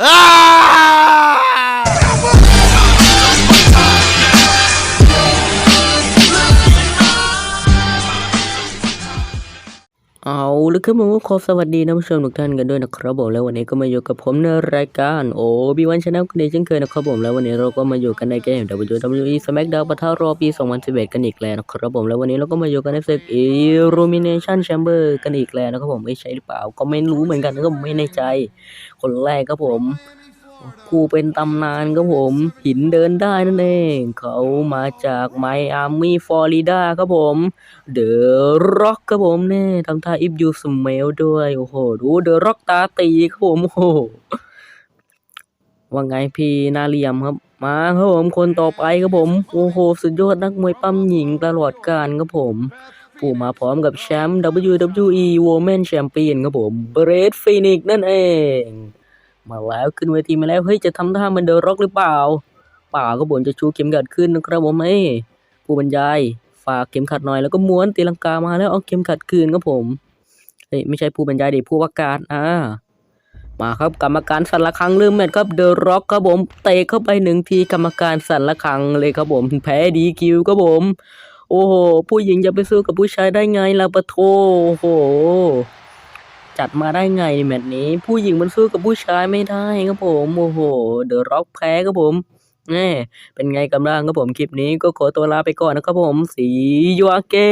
อ้ เอาละครับผมก็ขอสวัสดีท่านผู้ชมทุกท่านกันด้วยนะครับผมแล้ววันนี้ก็มาอยู่กับผมในรายการโอบีวันชาแนลกันเช่นเคยนะครับผมแล้ววันนี้เราก็มาอยู่กันในเกม WWE SmackDown ปะทะรอปี 2011 กันอีกแล้วนะครับผมแล้ววันนี้เราก็มาอยู่กันในศึก Illumination Chamber กันอีกแล้วนะครับผมไม่ใช่หรือเปล่าก็ไม่รู้เหมือนกันก็ไม่แน่ใจ คนแรกครับผม ผู้เป็นตำนานครับผม หินเดินได้นั่นเอง เขามาจากไมอามี่ฟลอริดาครับผม เดอะร็อกครับผมเนี่ยทำท่าอิฟยูสเมลด้วย โอ้โห ดูเดอะร็อกตาตีครับผม โอ้โหว่าไงพี่นาเลียมครับ มาครับผมคนต่อไปครับผม โอ้โห สุดยอดนักมวยปั้มหญิงตลอดกาลครับผมผู้มาพร้อมกับแชมป์ WWE Women Champion ครับผมเบรดฟินิกนั่นเอง มาแล้วขึ้นเวทีมาแล้วเฮ้ยจะทำท่าเหมันเดอะร็อกหรือเปล่าเปล่าครับผมจะชูเข็มขัดขึ้นนะครับผมเอ้ผู้บรรยายฝากเข็มขัดหน่อยแล้วก็ม้วนตีลังกามาแล้วเอาเข็มขัดคืนครับผมเฮ้ยไม่ใช่ผู้บรรยายเดิผู้ประกาศอ่ามาครับกรรมการสั่นละครังเริ่มแมตช์ครับเดอะร็อกครับผมเตะเข้าไปหนึ่งทีกรรมการสั่นละครังเลยครับผมแพ้ดีคิวครับผม โอ้โหผู้หญิงจะไปสู้กับผู้ชายได้ไงล่ะปะโทโอ้โห จัดมาได้ไงในแมตช์นี้ ผู้หญิงมันสู้กับผู้ชายไม่ได้ครับผมโอ้โหเดอะร็อกแพ้ครับผมแน่เป็นไงกำลังครับผมคลิปนี้ก็ขอตัวลาไปก่อนนะครับผมสียูอาเก้